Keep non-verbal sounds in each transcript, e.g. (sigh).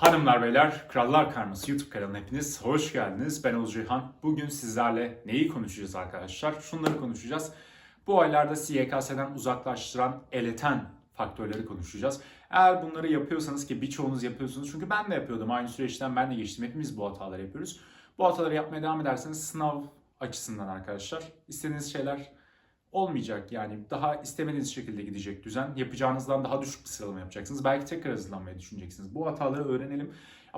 Hanımlar beyler, Krallar Karması YouTube kanalına hepiniz hoş geldiniz. Ben Oğuz Ceyhan. Bugün sizlerle neyi konuşacağız arkadaşlar? Şunları konuşacağız. Bu aylarda YKS'den uzaklaştıran, eleten faktörleri konuşacağız. Eğer bunları yapıyorsanız ki birçoğunuz yapıyorsunuz çünkü ben de yapıyordum. Aynı süreçten ben de geçtim. Hepimiz bu hataları yapıyoruz. Bu hataları yapmaya devam ederseniz sınav açısından arkadaşlar istediğiniz şeyler olmayacak. Yani daha istemediğiniz şekilde gidecek düzen. Yapacağınızdan daha düşük bir sıralama yapacaksınız. Belki tekrar hazırlanmayı düşüneceksiniz. Bu hataları öğrenelim.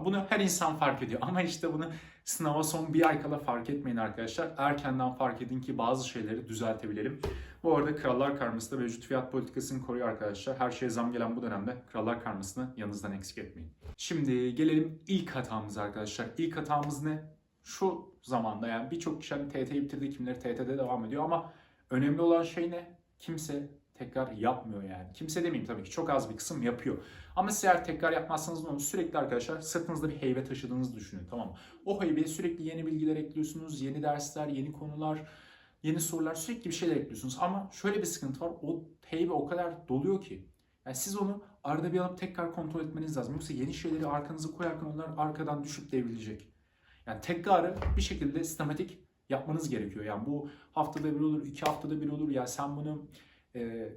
Bunu her insan fark ediyor (laughs) ama işte bunu sınava son bir ay kala fark etmeyin arkadaşlar. Erkenden fark edin ki bazı şeyleri düzeltebilelim. Bu arada Krallar Karması da mevcut fiyat politikasını koruyor arkadaşlar. Her şeye zam gelen bu dönemde Krallar Karması'nı yanınızdan eksik etmeyin. Şimdi gelelim ilk hatamıza arkadaşlar. İlk hatamız ne? Şu zamanda yani birçok kişi hani TT'yi bitirdi, kimileri TT'de devam ediyor ama Önemli olan şey ne? Kimse tekrar yapmıyor yani. Kimse demeyeyim tabii ki çok az bir kısım yapıyor. Ama siz eğer tekrar yapmazsanız ne? Sürekli arkadaşlar sırtınızda bir heybe taşıdığınızı düşünün tamam mı? O heybeye sürekli yeni bilgiler ekliyorsunuz, yeni dersler, yeni konular, yeni sorular sürekli bir şeyler ekliyorsunuz. Ama şöyle bir sıkıntı var. O heybe o kadar doluyor ki. Yani siz onu arada bir alıp tekrar kontrol etmeniz lazım. Yoksa yeni şeyleri arkanıza koyarken onlar arkadan düşüp devrilecek. Yani tekrarı bir şekilde sistematik yapmanız gerekiyor. Yani bu haftada bir olur, iki haftada bir olur. Ya sen bunu e,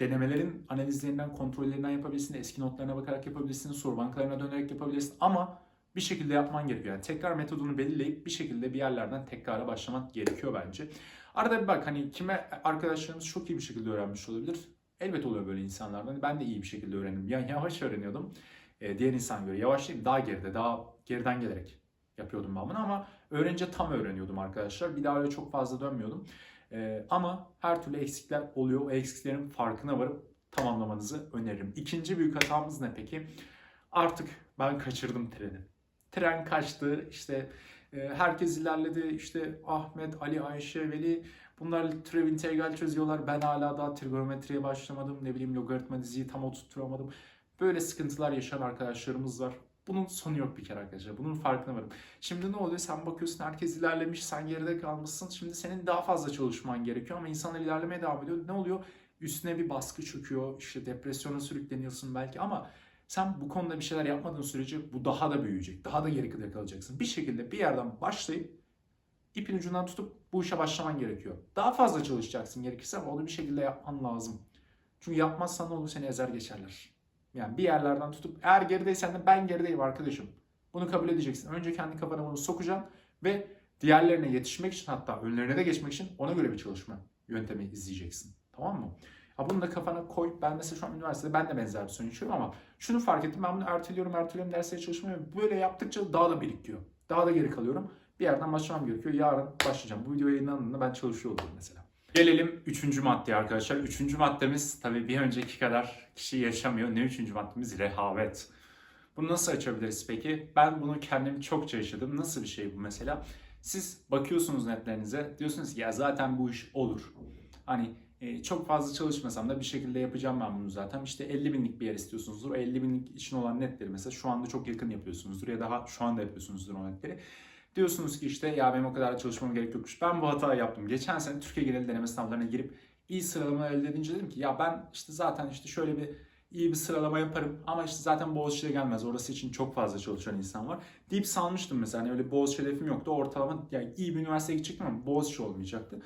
denemelerin analizlerinden, kontrollerinden yapabilirsin. Eski notlarına bakarak yapabilirsin. Soru bankalarına dönerek yapabilirsin. Ama bir şekilde yapman gerekiyor. Yani tekrar metodunu belirleyip bir şekilde bir yerlerden tekrara başlamak gerekiyor bence. Arada bir bak hani kime arkadaşlarımız çok iyi bir şekilde öğrenmiş olabilir. Elbet oluyor böyle insanlardan. Ben de iyi bir şekilde öğrendim. Yani yavaş öğreniyordum. E, diğer insan göre yavaş değil, daha geride, daha geriden gelerek yapıyordum ben bunu ama öğrenince tam öğreniyordum arkadaşlar. Bir daha öyle çok fazla dönmüyordum. Ee, ama her türlü eksikler oluyor. O eksiklerin farkına varıp tamamlamanızı öneririm. İkinci büyük hatamız ne peki? Artık ben kaçırdım treni. Tren kaçtı işte e, herkes ilerledi işte Ahmet, Ali, Ayşe, Veli bunlar türev integral çözüyorlar. Ben hala daha trigonometriye başlamadım. Ne bileyim logaritma diziyi tam oturtturamadım. Böyle sıkıntılar yaşayan arkadaşlarımız var. Bunun sonu yok bir kere arkadaşlar. Bunun farkına varın. Şimdi ne oluyor? Sen bakıyorsun herkes ilerlemiş, sen geride kalmışsın. Şimdi senin daha fazla çalışman gerekiyor ama insanlar ilerlemeye devam ediyor. Ne oluyor? Üstüne bir baskı çöküyor. İşte depresyona sürükleniyorsun belki ama sen bu konuda bir şeyler yapmadığın sürece bu daha da büyüyecek. Daha da geri kalacaksın. Bir şekilde bir yerden başlayıp ipin ucundan tutup bu işe başlaman gerekiyor. Daha fazla çalışacaksın gerekirse ama onu bir şekilde yapman lazım. Çünkü yapmazsan ne olur seni ezer geçerler. Yani bir yerlerden tutup eğer gerideysen de ben gerideyim arkadaşım. Bunu kabul edeceksin. Önce kendi kafana bunu sokacaksın ve diğerlerine yetişmek için hatta önlerine de geçmek için ona göre bir çalışma yöntemi izleyeceksin. Tamam mı? Ya bunu da kafana koy. Ben mesela şu an üniversitede ben de benzer bir sorun yaşıyorum ama şunu fark ettim. Ben bunu erteliyorum, erteliyorum derslere çalışmaya. Böyle yaptıkça daha da birikiyor. Daha da geri kalıyorum. Bir yerden başlamam gerekiyor. Yarın başlayacağım. Bu video yayınlandığında ben çalışıyor olurum mesela. Gelelim üçüncü maddeye arkadaşlar. Üçüncü maddemiz tabii bir önceki kadar kişi yaşamıyor. Ne üçüncü maddemiz? Rehavet. Bunu nasıl açabiliriz peki? Ben bunu kendim çokça yaşadım. Nasıl bir şey bu mesela? Siz bakıyorsunuz netlerinize. Diyorsunuz ki ya zaten bu iş olur. Hani e, çok fazla çalışmasam da bir şekilde yapacağım ben bunu zaten. İşte 50 binlik bir yer istiyorsunuzdur. O 50 binlik için olan netleri mesela şu anda çok yakın yapıyorsunuzdur ya daha şu anda yapıyorsunuzdur o netleri. Diyorsunuz ki işte ya benim o kadar çalışmam gerek yokmuş. Ben bu hatayı yaptım. Geçen sene Türkiye genel deneme sınavlarına girip iyi sıralama elde edince dedim ki ya ben işte zaten işte şöyle bir iyi bir sıralama yaparım ama işte zaten Boğaziçi'de gelmez. Orası için çok fazla çalışan insan var. Deyip salmıştım mesela. Hani öyle Boğaziçi hedefim yoktu. Ortalama yani iyi bir üniversiteye gidecektim ama Boğaziçi olmayacaktı.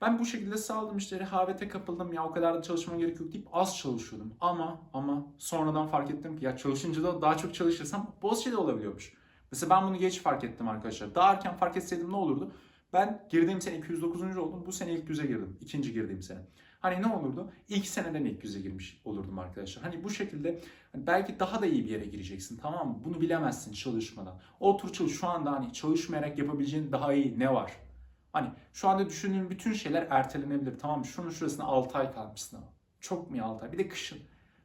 Ben bu şekilde saldım işte rehavete kapıldım ya o kadar da çalışmam gerek yok deyip az çalışıyordum. Ama ama sonradan fark ettim ki ya çalışınca da daha çok çalışırsam Boğaziçi'de olabiliyormuş. Mesela ben bunu geç fark ettim arkadaşlar. Daha erken fark etseydim ne olurdu? Ben girdiğim sene 209. oldum. Bu sene ilk yüze girdim. İkinci girdiğim sene. Hani ne olurdu? İlk seneden ilk yüze girmiş olurdum arkadaşlar. Hani bu şekilde hani belki daha da iyi bir yere gireceksin tamam mı? Bunu bilemezsin çalışmadan. Otur çalış şu anda hani çalışmayarak yapabileceğin daha iyi ne var? Hani şu anda düşündüğün bütün şeyler ertelenebilir tamam mı? Şunun şurasına 6 ay kalmışsın ama. Çok mu ya 6 ay? Bir de kışın.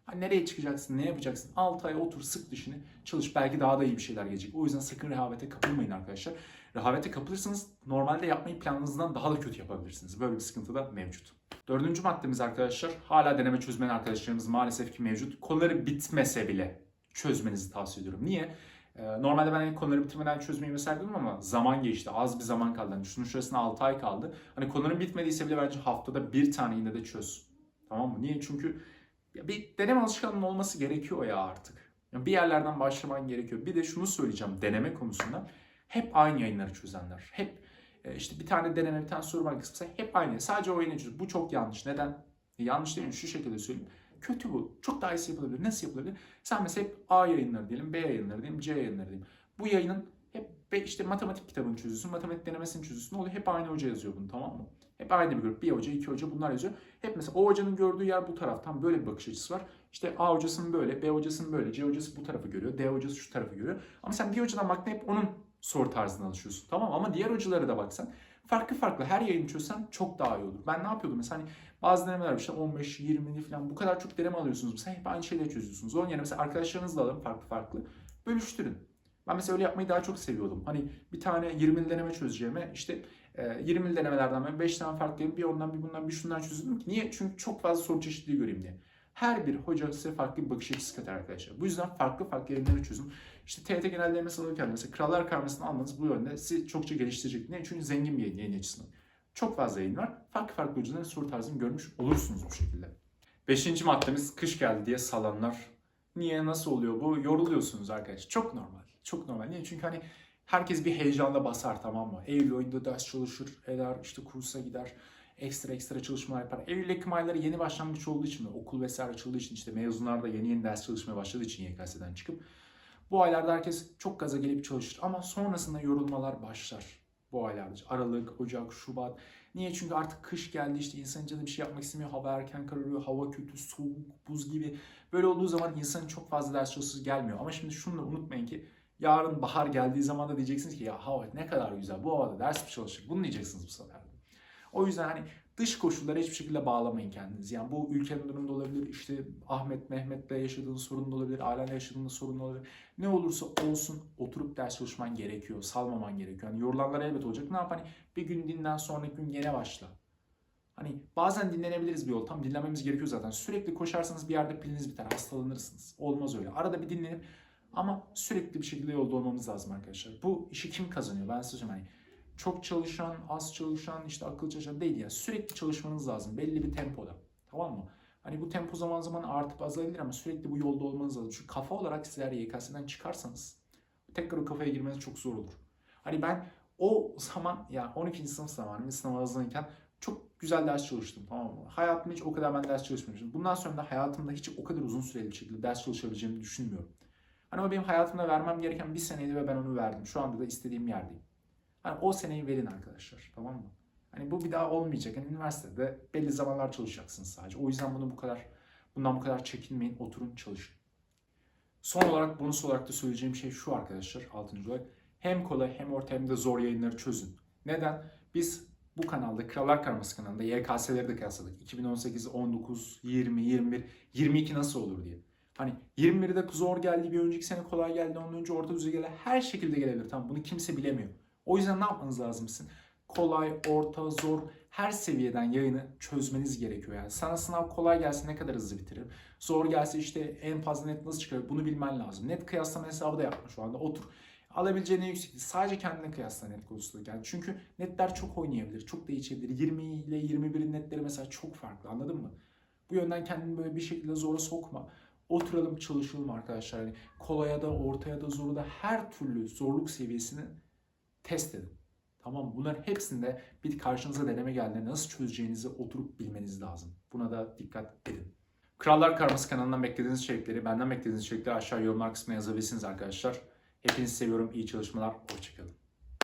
Hani nereye çıkacaksın, ne yapacaksın? 6 ay otur, sık dişini, çalış. Belki daha da iyi bir şeyler gelecek. O yüzden sakın rehavete kapılmayın arkadaşlar. Rehavete kapılırsanız normalde yapmayı planınızdan daha da kötü yapabilirsiniz. Böyle bir sıkıntı da mevcut. Dördüncü maddemiz arkadaşlar. Hala deneme çözmeyen arkadaşlarımız maalesef ki mevcut. Konuları bitmese bile çözmenizi tavsiye ediyorum. Niye? Ee, Normalde ben konuları bitirmeden çözmeyi mesela ama zaman geçti. Az bir zaman kaldı. Hani şunun şurasına 6 ay kaldı. Hani konuların bitmediyse bile bence haftada bir tane yine de çöz. Tamam mı? Niye? Çünkü bir deneme alışkanlığının olması gerekiyor ya artık. Bir yerlerden başlaman gerekiyor. Bir de şunu söyleyeceğim deneme konusunda. Hep aynı yayınları çözenler. Hep e, işte bir tane deneme, bir tane soru bankası hep aynı. Sadece o yayını. Bu çok yanlış. Neden? E, yanlış değil mi? Şu şekilde söyleyeyim. Kötü bu. Çok daha iyisi yapılabilir. Nasıl yapılabilir? Sen mesela hep A yayınları diyelim, B yayınları diyelim, C yayınları diyelim. Bu yayının hep işte matematik kitabını çözüyorsun, matematik denemesini çözüyorsun. Oluyor? Hep aynı hoca yazıyor bunu tamam mı? Hep aynı bir grup. Bir hoca, iki hoca bunlar yazıyor. Hep mesela o hocanın gördüğü yer bu taraf. Tam böyle bir bakış açısı var. İşte A hocasının böyle, B hocasının böyle, C hocası bu tarafı görüyor, D hocası şu tarafı görüyor. Ama sen bir hocadan baktın hep onun soru tarzına alışıyorsun. Tamam ama diğer hocalara da baksan farklı farklı her yayını çözsen çok daha iyi olur. Ben ne yapıyordum mesela hani bazı denemeler işte 15 20'li falan bu kadar çok deneme alıyorsunuz mesela hep aynı şeyleri çözüyorsunuz. Onun yerine mesela arkadaşlarınızla alın farklı farklı bölüştürün. Ben mesela öyle yapmayı daha çok seviyordum. Hani bir tane 20'li deneme çözeceğime işte 20'li denemelerden ben 5 tane farklı bir ondan bir bundan bir şundan çözüyordum ki niye? Çünkü çok fazla soru çeşitliliği göreyim diye. Her bir hoca size farklı bir bakış açısı katar arkadaşlar. Bu yüzden farklı farklı yayınları çözün. İşte TRT genel denemesi alırken mesela Krallar Karması'nı almanız bu yönde sizi çokça geliştirecek. Niye? Çünkü zengin bir yayın, yayın açısından. Çok fazla yayın var. Farklı farklı hocaların soru tarzını görmüş olursunuz bu şekilde. Beşinci maddemiz kış geldi diye salanlar. Niye, nasıl oluyor bu? Yoruluyorsunuz arkadaşlar. Çok normal. Çok normal. Niye? Çünkü hani herkes bir heyecanla basar tamam mı? Eylül ayında ders çalışır, eder, işte kursa gider ekstra ekstra çalışmalar yapar. Eylül Ekim ayları yeni başlangıç olduğu için, okul vesaire açıldığı için, işte mezunlar da yeni yeni ders çalışmaya başladığı için YKS'den çıkıp bu aylarda herkes çok gaza gelip çalışır ama sonrasında yorulmalar başlar. Bu aylarda Aralık, Ocak, Şubat. Niye? Çünkü artık kış geldi işte insanın canı bir şey yapmak istemiyor. Hava erken kararıyor, hava kötü, soğuk, buz gibi. Böyle olduğu zaman insanın çok fazla ders çalışası gelmiyor. Ama şimdi şunu da unutmayın ki yarın bahar geldiği zaman da diyeceksiniz ki ya hava ne kadar güzel bu havada ders mi çalışır? Bunu diyeceksiniz bu sefer. O yüzden hani dış koşullara hiçbir şekilde bağlamayın kendinizi. Yani bu ülkenin durumunda olabilir, işte Ahmet, Mehmet'le yaşadığın sorun da olabilir, ailenle yaşadığın sorun da olabilir. Ne olursa olsun oturup ders çalışman gerekiyor, salmaman gerekiyor. Yani yorulanlar elbet olacak. Ne yap? Hani bir gün dinlen, sonraki gün gene başla. Hani bazen dinlenebiliriz bir yol. Tam dinlenmemiz gerekiyor zaten. Sürekli koşarsanız bir yerde piliniz biter, hastalanırsınız. Olmaz öyle. Arada bir dinlenip ama sürekli bir şekilde yolda olmamız lazım arkadaşlar. Bu işi kim kazanıyor? Ben size söyleyeyim. Hani çok çalışan, az çalışan, işte akıl çalışan değil ya. Sürekli çalışmanız lazım belli bir tempoda. Tamam mı? Hani bu tempo zaman zaman artıp azalabilir ama sürekli bu yolda olmanız lazım. Çünkü kafa olarak sizler YKS'den çıkarsanız tekrar o kafaya girmeniz çok zor olur. Hani ben o zaman ya 12. sınıf zamanı sınava hazırlanırken çok güzel ders çalıştım tamam mı? Hayatımda hiç o kadar ben ders çalışmamışım. Bundan sonra da hayatımda hiç o kadar uzun süreli bir şekilde ders çalışabileceğimi düşünmüyorum. Hani o benim hayatımda vermem gereken bir seneydi ve ben onu verdim. Şu anda da istediğim yerdeyim. Hani o seneyi verin arkadaşlar tamam mı? Hani bu bir daha olmayacak. Hani üniversitede belli zamanlar çalışacaksınız sadece. O yüzden bunu bu kadar bundan bu kadar çekinmeyin. Oturun çalışın. Son olarak bonus olarak da söyleyeceğim şey şu arkadaşlar. Altıncı olarak. Hem kolay hem orta hem de zor yayınları çözün. Neden? Biz bu kanalda Krallar Karması kanalında YKS'leri de kıyasladık. 2018, 19, 20, 21, 22 nasıl olur diye. Hani 21'de zor geldi, bir önceki sene kolay geldi, ondan önce orta düzey geldi. Her şekilde gelebilir. Tamam bunu kimse bilemiyor. O yüzden ne yapmanız lazım sizin? Kolay, orta, zor her seviyeden yayını çözmeniz gerekiyor. Yani sana sınav kolay gelse ne kadar hızlı bitirir? Zor gelse işte en fazla net nasıl çıkar? Bunu bilmen lazım. Net kıyaslama hesabı da yapma şu anda. Otur. Alabileceğin en yüksek. Sadece kendine kıyasla net konusunda. Yani çünkü netler çok oynayabilir. Çok değişebilir. 20 ile 21'in netleri mesela çok farklı. Anladın mı? Bu yönden kendini böyle bir şekilde zora sokma. Oturalım çalışalım arkadaşlar. Yani kolaya da ortaya da zoru da her türlü zorluk seviyesini test edin. Tamam? Bunların hepsinde bir karşınıza deneme geldiğinde nasıl çözeceğinizi oturup bilmeniz lazım. Buna da dikkat edin. Krallar Karması kanalından beklediğiniz içerikleri, benden beklediğiniz içerikleri aşağı yorumlar kısmına yazabilirsiniz arkadaşlar. Hepinizi seviyorum. İyi çalışmalar. Hoşçakalın.